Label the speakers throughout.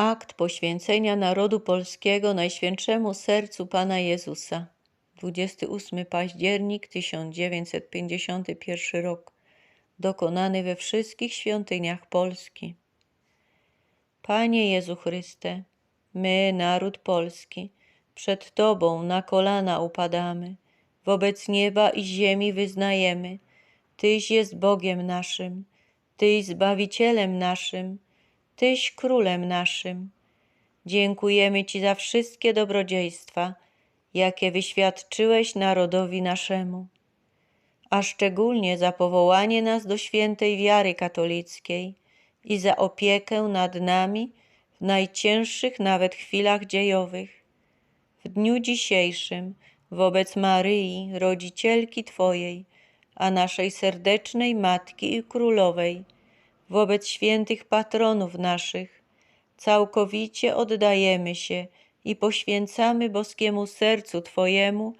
Speaker 1: Akt poświęcenia narodu polskiego Najświętszemu Sercu Pana Jezusa. 28 październik 1951 rok. Dokonany we wszystkich świątyniach Polski. Panie Jezu Chryste, my, naród polski, przed Tobą na kolana upadamy, wobec nieba i ziemi wyznajemy, Tyś jest Bogiem naszym, Tyś Zbawicielem naszym, Tyś Królem naszym. Dziękujemy Ci za wszystkie dobrodziejstwa, jakie wyświadczyłeś narodowi naszemu, a szczególnie za powołanie nas do świętej wiary katolickiej i za opiekę nad nami w najcięższych nawet chwilach dziejowych. W dniu dzisiejszym wobec Maryi, rodzicielki Twojej, a naszej serdecznej Matki i Królowej, wobec świętych patronów naszych, całkowicie oddajemy się i poświęcamy boskiemu sercu Twojemu,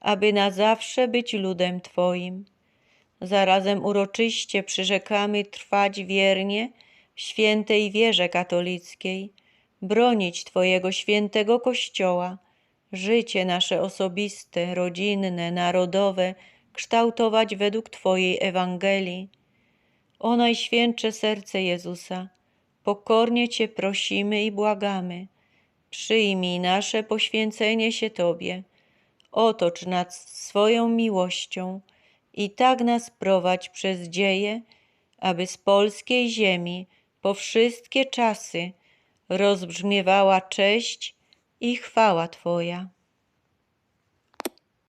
Speaker 1: aby na zawsze być ludem Twoim. Zarazem uroczyście przyrzekamy trwać wiernie w świętej wierze katolickiej, bronić Twojego świętego Kościoła, życie nasze osobiste, rodzinne, narodowe kształtować według Twojej Ewangelii. O Najświętsze Serce Jezusa, pokornie Cię prosimy i błagamy, przyjmij nasze poświęcenie się Tobie, otocz nas swoją miłością i tak nas prowadź przez dzieje, aby z polskiej ziemi po wszystkie czasy rozbrzmiewała cześć i chwała Twoja.